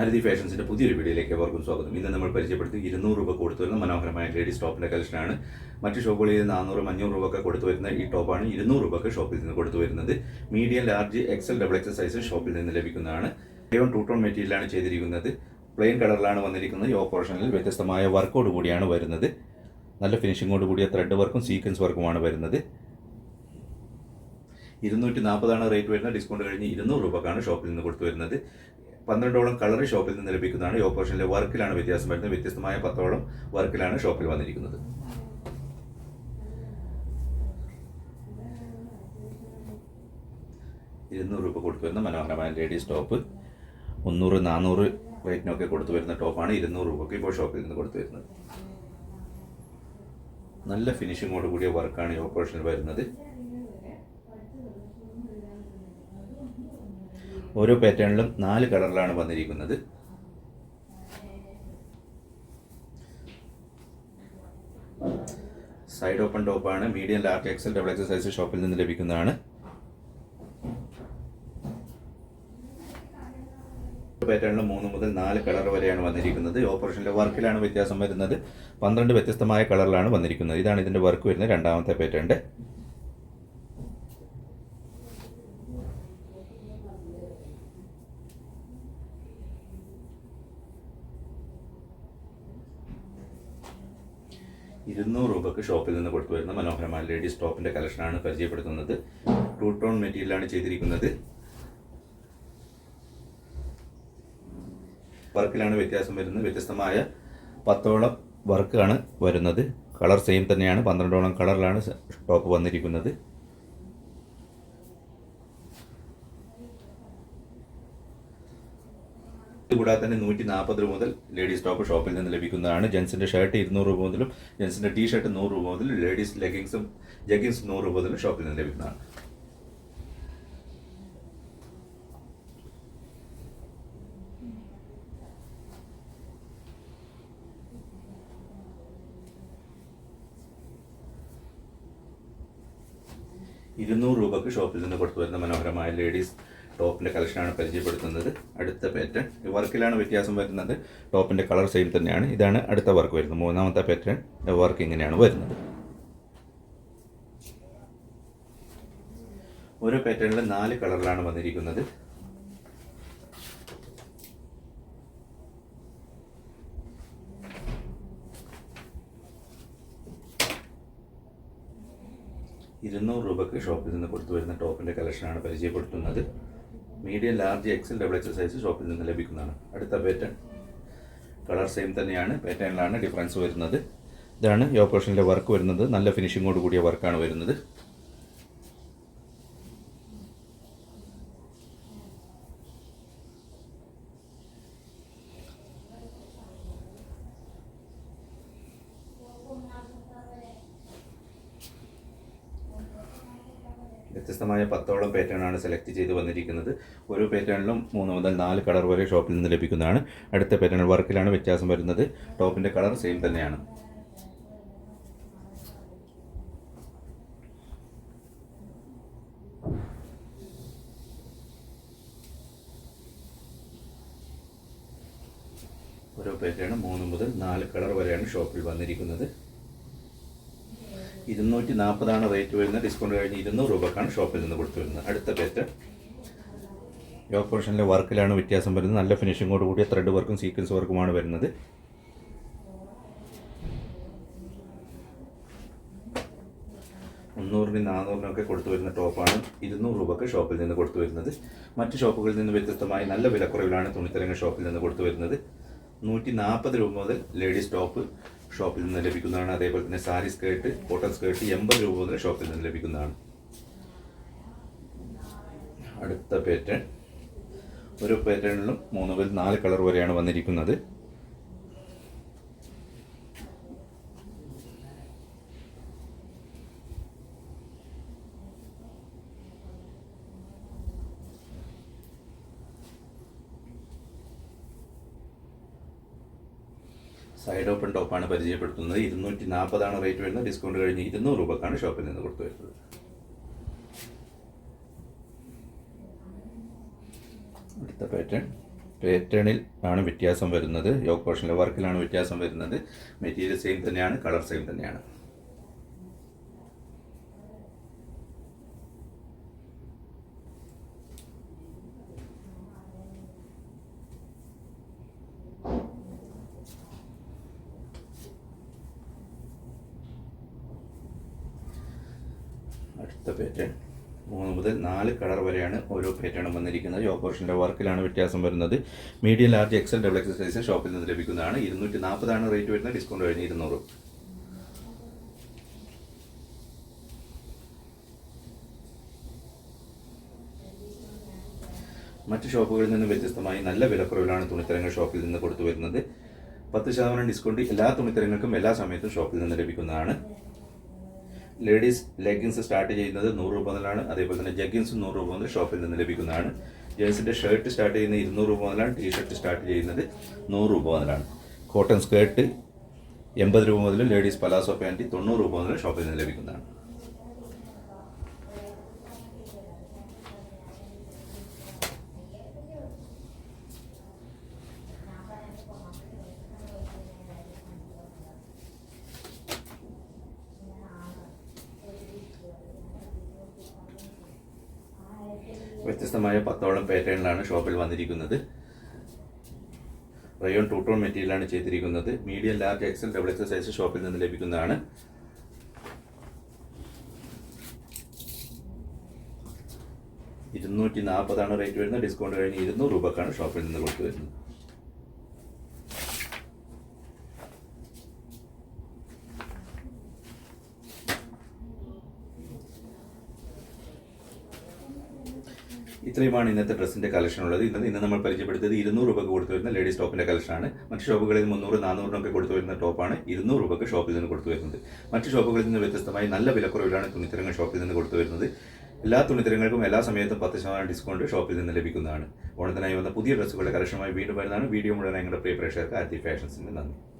ആരതി ഫാഷൻസിന്റെ പുതിയൊരു വീഡിയോയിലേക്ക് എല്ലാവർക്കും സ്വാഗതം. ഇന്ന് നമ്മൾ പരിചയപ്പെടുത്തി ഇരുന്നൂറ് രൂപ കൊടുത്തു വരുന്ന മനോഹരമായ ലേഡീസ് ടോപ്പിന്റെ കളക്ഷനാണ്. മറ്റ് ഷോപ്പുകളിൽ നിന്ന് നാനൂറും അഞ്ഞൂറ് രൂപ ഒക്കെ കൊടുത്തു വരുന്ന ഈ ടോപ്പാണ് ഇരുന്നൂറ് രൂപക്ക് ഷോപ്പിൽ നിന്ന് കൊടുത്തു വരുന്നത് medium large XL double XL size ഷോപ്പിൽ നിന്ന് ലഭിക്കുന്നതാണ്. ഏവൻ ടൂ ടോൺ മെറ്റീരിയലാണ് ചെയ്തിരിക്കുന്നത്. പ്ലെയിൻ കളറിലാണ് വന്നിരിക്കുന്നത്. ഈ ഓപ്പറേഷനിൽ വ്യത്യസ്തമായ വർക്കോട് കൂടിയാണ് വരുന്നത്. നല്ല ഫിനിഷിങ്ങോട് കൂടിയ ത്രെഡ് വർക്കും സീക്വൻസ് വർക്കുമാണ് വരുന്നത്. ഇരുന്നൂറ്റി നാൽപ്പതാണ് റേറ്റ് വരുന്നത്. ഡിസ്കൗണ്ട് കഴിഞ്ഞ് ഇരുന്നൂറ് രൂപക്കാണ് ഷോപ്പിൽ നിന്ന് കൊടുത്തു വരുന്നത് പന്ത്രണ്ടോളം കളർ ഷോപ്പിൽ നിന്ന് ലഭിക്കുന്നതാണ് ഈ ഓപ്പറേഷനിലെ വർക്കിലാണ് വ്യത്യാസം വരുന്നത്. വ്യത്യസ്തമായ പത്തോളം വർക്കിലാണ് ഷോപ്പിൽ വന്നിരിക്കുന്നത്. ഇരുന്നൂറ് രൂപ കൊടുത്തു വരുന്ന മനോഹരമായ ലേഡീസ് ടോപ്പ് മുന്നൂറ് നാനൂറ് റേറ്റിനൊക്കെ കൊടുത്തു വരുന്ന ടോപ്പാണ് ഇരുന്നൂറ് രൂപയ്ക്ക് ഇപ്പോൾ ഷോപ്പിൽ നിന്ന് കൊടുത്തു വരുന്നത്. നല്ല ഫിനിഷിങ്ങോട് കൂടിയ വർക്കാണ് ഈ ഓപ്പറേഷനിൽ വരുന്നത്. ഓരോ പാറ്റേണിലും നാല് കളറിലാണ് വന്നിരിക്കുന്നത്. സൈഡ് ഓപ്പൺ ടോപ്പാണ് medium large XL double XL size ഷോപ്പിൽ നിന്ന് ലഭിക്കുന്നതാണ്. പാറ്റേണിൽ മൂന്ന് മുതൽ നാല് കളർ വരെയാണ് വന്നിരിക്കുന്നത്. ഓപ്പറേഷന്റെ വർക്കിലാണ് വ്യത്യാസം വരുന്നത്. പന്ത്രണ്ട് വ്യത്യസ്തമായ കളറിലാണ് വന്നിരിക്കുന്നത്. ഇതാണ് ഇതിന്റെ വർക്ക് വരുന്നത് രണ്ടാമത്തെ പാറ്റേണിന്റെ. ഇരുന്നൂറ് രൂപക്ക് ഷോപ്പിൽ നിന്ന് കൊടുത്തു വരുന്ന മനോഹരമായ ലേഡീസ് ടോപ്പിന്റെ കളക്ഷനാണ് പരിചയപ്പെടുത്തുന്നത്. ടൂ ടോൺ മെറ്റീരിയലാണ് ചെയ്തിരിക്കുന്നത്. വർക്കിലാണ് വ്യത്യാസം വരുന്നത്. വ്യത്യസ്തമായ പത്തോളം വർക്കാണ് വരുന്നത്. കളർ സെയിം തന്നെയാണ്. പന്ത്രണ്ടോളം കളറിലാണ് ടോപ്പ് വന്നിരിക്കുന്നത്. കൂടാതെ തന്നെ നൂറ്റി നാൽപ്പത് രൂപ മുതൽ ലേഡീസ് ടോപ്പ് ഷോപ്പിൽ നിന്ന് ലഭിക്കുന്നതാണ്. ജെൻസിന്റെ ഷർട്ട് ഇരുന്നൂറ് രൂപ മുതലും ജെൻസിന്റെ ടീ ഷർട്ട് നൂറ് രൂപ മുതലും ലേഡീസ് ലെഗിങ്സും ജഗിങ്സ് നൂറ് രൂപ മുതലും ഷോപ്പിൽ നിന്ന് ലഭിക്കുന്നതാണ്. ഇരുന്നൂറ് രൂപക്ക് ഷോപ്പിൽ നിന്ന് കൊടുത്തു വരുന്ന മനോഹരമായ ലേഡീസ് ടോപ്പിന്റെ കളക്ഷനാണ് പരിചയപ്പെടുത്തുന്നത്. അടുത്ത പാറ്റേൺ വർക്കിലാണ് വ്യത്യാസം വരുന്നത്. ടോപ്പിന്റെ കളർ സെയിം തന്നെയാണ്. ഇതാണ് അടുത്ത വർക്ക് വരുന്നത്. മൂന്നാമത്തെ പാറ്റേൺ വർക്ക് ഇങ്ങനെയാണ് വരുന്നത്. ഓരോ പാറ്റേണിലും നാല് കളറിലാണ് വന്നിരിക്കുന്നത്. ഇരുന്നൂറ് രൂപക്ക് ഷോപ്പിൽ നിന്ന് കൊടുത്തു വരുന്ന ടോപ്പിന്റെ കളക്ഷനാണ് പരിചയപ്പെടുത്തുന്നത്. Medium large XL double XL size ഷോപ്പിൽ നിന്ന് ലഭിക്കുന്നതാണ്. അടുത്ത പാറ്റേൺ കളർ സെയിം തന്നെയാണ്. പാറ്റേണിലാണ് ഡിഫറൻസ് വരുന്നത്. ഇതാണ് ഈ ഓപ്പറേഷനിലെ വർക്ക് വരുന്നത്. നല്ല ഫിനിഷിംഗോട് കൂടിയ വർക്കാണ് വരുന്നത്. വ്യത്യസ്തമായ പത്തോളം പാറ്റേൺ ആണ് സെലക്ട് ചെയ്ത് വന്നിരിക്കുന്നത്. ഓരോ പാറ്റേണിലും മൂന്ന് മുതൽ നാല് കളർ വരെ ഷോപ്പിൽ നിന്ന് ലഭിക്കുന്നതാണ്. അടുത്ത പാറ്റേൺ വർക്കിലാണ് വ്യത്യാസം വരുന്നത്. ടോപ്പിന്റെ കളർ സെയിം തന്നെയാണ്. ഓരോ പാറ്റേണും മൂന്ന് മുതൽ നാല് കളർ വരെയാണ് ഷോപ്പിൽ വന്നിരിക്കുന്നത്. ഇരുന്നൂറ്റി നാൽപ്പതാണ് റേറ്റ് വരുന്നത്. ഡിസ്കൗണ്ട് കഴിഞ്ഞ് ഇരുന്നൂറ് രൂപക്കാണ് ഷോപ്പിൽ നിന്ന് കൊടുത്തു വരുന്നത്. അടുത്ത പേറ്റ് യോക്ക് പോർഷനിലെ വർക്കിലാണ് വ്യത്യാസം വരുന്നത്. നല്ല ഫിനിഷിങ്ങോട് കൂടിയ ത്രെഡ് വർക്കും സീക്വൻസ് വർക്കുമാണ് വരുന്നത്. മുന്നൂറിനും നാനൂറിനൊക്കെ കൊടുത്തു വരുന്ന ടോപ്പാണ് ഇരുന്നൂറ് രൂപക്ക് ഷോപ്പിൽ നിന്ന് കൊടുത്തു വരുന്നത്. മറ്റ് ഷോപ്പുകളിൽ നിന്ന് വ്യത്യസ്തമായി നല്ല വിലക്കുറവിലാണ് തുണിത്തരങ്ങൾ ഷോപ്പിൽ നിന്ന് കൊടുത്തു വരുന്നത്. നൂറ്റി നാൽപ്പത് രൂപ മുതൽ ലേഡീസ് ടോപ്പ് ഷോപ്പിൽ നിന്ന് ലഭിക്കുന്നതാണ്. അതേപോലെ തന്നെ സാരി സ്കേർട്ട് കോട്ടൺ സ്കേർട്ട് എൺപത് രൂപ മുതൽ ഷോപ്പിൽ നിന്ന് ലഭിക്കുന്നതാണ്. അടുത്ത പാറ്റേൺ ഒരു പാറ്റേണിലും മൂന്ന് മുതൽ നാല് കളർ വരെയാണ് വന്നിരിക്കുന്നത്. സൈഡ് ഓപ്പൺ ടോപ്പാണ് പരിചയപ്പെടുത്തുന്നത്. ഇരുന്നൂറ്റി നാൽപ്പതാണ് റേറ്റ് വരുന്നത്. ഡിസ്കൗണ്ട് കഴിഞ്ഞ് ഇരുന്നൂറ് രൂപക്കാണ് ഷോപ്പിൽ നിന്ന് കൊടുത്തു വരുന്നത്. അടുത്ത പാറ്റേൺ പാറ്റേണിൽ ആണ് വ്യത്യാസം വരുന്നത്. യോഗ പോർഷനിലെ വർക്കിലാണ് വ്യത്യാസം വരുന്നത്. മെറ്റീരിയൽ സെയിം തന്നെയാണ് കളർ സെയിം തന്നെയാണ്. അടുത്ത പാറ്റേൺ മൂന്ന് മുതൽ നാല് കളർ വരെയാണ് ഓരോ പാറ്റേണും വന്നിരിക്കുന്നത്. യോ പോർഷന്റെ വർക്കിലാണ് വ്യത്യാസം വരുന്നത്. Medium large XL double XL size ഷോപ്പിൽ നിന്ന് ലഭിക്കുന്നതാണ്. ഇരുന്നൂറ്റി നാൽപ്പതാണ് റേറ്റ് വരുന്നത്. ഡിസ്കൗണ്ട് കഴിഞ്ഞ് ഇരുന്നൂറ്. മറ്റ് ഷോപ്പുകളിൽ നിന്ന് വ്യത്യസ്തമായി നല്ല വിലക്കുറവിലാണ് തുണിത്തരങ്ങൾ ഷോപ്പിൽ നിന്ന് കൊടുത്തു വരുന്നത്. പത്ത് ശതമാനം ഡിസ്കൗണ്ട് എല്ലാ തുണിത്തരങ്ങൾക്കും എല്ലാ സമയത്തും ഷോപ്പിൽ നിന്ന് ലഭിക്കുന്നതാണ്. ലേഡീസ് ലെഗിൻസ് സ്റ്റാർട്ട് ചെയ്യുന്നത് നൂറ് രൂപ മുതലാണ്. അതേപോലെ തന്നെ ജഗ്ഗിൻസും നൂറ് രൂപ മുതൽ ഷോപ്പിൽ നിന്ന് ലഭിക്കുന്നതാണ്. ജെൻസിന്റെ ഷർട്ട് സ്റ്റാർട്ട് ചെയ്യുന്നത് ഇരുന്നൂറ് രൂപ മുതലാണ്. ടീ ഷർട്ട് സ്റ്റാർട്ട് ചെയ്യുന്നത് നൂറ് രൂപ മുതലാണ്. കോട്ടൺ സ്കേർട്ട് എൺപത് രൂപ മുതൽ ലേഡീസ് പലാസോ പാന്റ് തൊണ്ണൂറ് രൂപ മുതൽ ഷോപ്പിൽ നിന്ന് ലഭിക്കുന്നതാണ്. വ്യത്യസ്തമായ പത്തോളം പാറ്റേണിലാണ് ഷോപ്പിൽ വന്നിരിക്കുന്നത്. റയോൺ ടൂ ടോൺ മെറ്റീരിയലാണ് ചെയ്തിരിക്കുന്നത്. Medium large XL double XL size ഷോപ്പിൽ നിന്ന് ലഭിക്കുന്നതാണ്. ഇരുന്നൂറ്റി നാൽപ്പതാണ് റേറ്റ് വരുന്നത്. ഡിസ്കൗണ്ട് കഴിഞ്ഞ് ഇരുന്നൂറ് രൂപക്കാണ് ഷോപ്പിൽ നിന്ന് കൊടുത്തു വരുന്നത്. ഇത്രയുമാണ് ഇന്നത്തെ ഡ്രസ്സിന്റെ കളക്ഷൻ ഉള്ളത് ഇന്ന് ഇന്ന് നമ്മൾ പരിചയപ്പെടുത്തിയത് ഇരുന്നൂറ് രൂപക്ക് കൊടുത്തു വരുന്ന ലേഡീസ് ടോപ്പിന്റെ കളക്ഷനാണ്. മറ്റ് ഷോപ്പുകളിൽ മുന്നൂറ് നാനൂറിനൊക്കെ കൊടുത്തു വരുന്ന ടോപ്പാണ് ഇരുന്നൂറ് രൂപക്ക് ഷോപ്പിൽ നിന്ന് കൊടുത്തു വരുന്നത്. മറ്റ് ഷോപ്പുകളിൽ നിന്ന് വ്യത്യസ്തമായി നല്ല വിലക്കുറവിലാണ് തുണിത്തരങ്ങൾ ഷോപ്പിൽ നിന്ന് കൊടുത്തു വരുന്നത്. എല്ലാ തുണിത്തരങ്ങൾക്കും എല്ലാ സമയത്തും പത്ത് ശതമാനം ഡിസ്കൗണ്ട് ഷോപ്പിൽ നിന്ന് ലഭിക്കുന്നതാണ്. ഓണത്തിനായി വന്ന പുതിയ ഡ്രസ്സുകളുടെ കളക്ഷനുമായി വീണ്ടും വരുന്നതാണ്. വീഡിയോ മുഴുവൻ ഞങ്ങളുടെ പ്രിയ പ്രേക്ഷകർക്ക് ആദ്യ ഫാഷൻസിന് നന്ദി.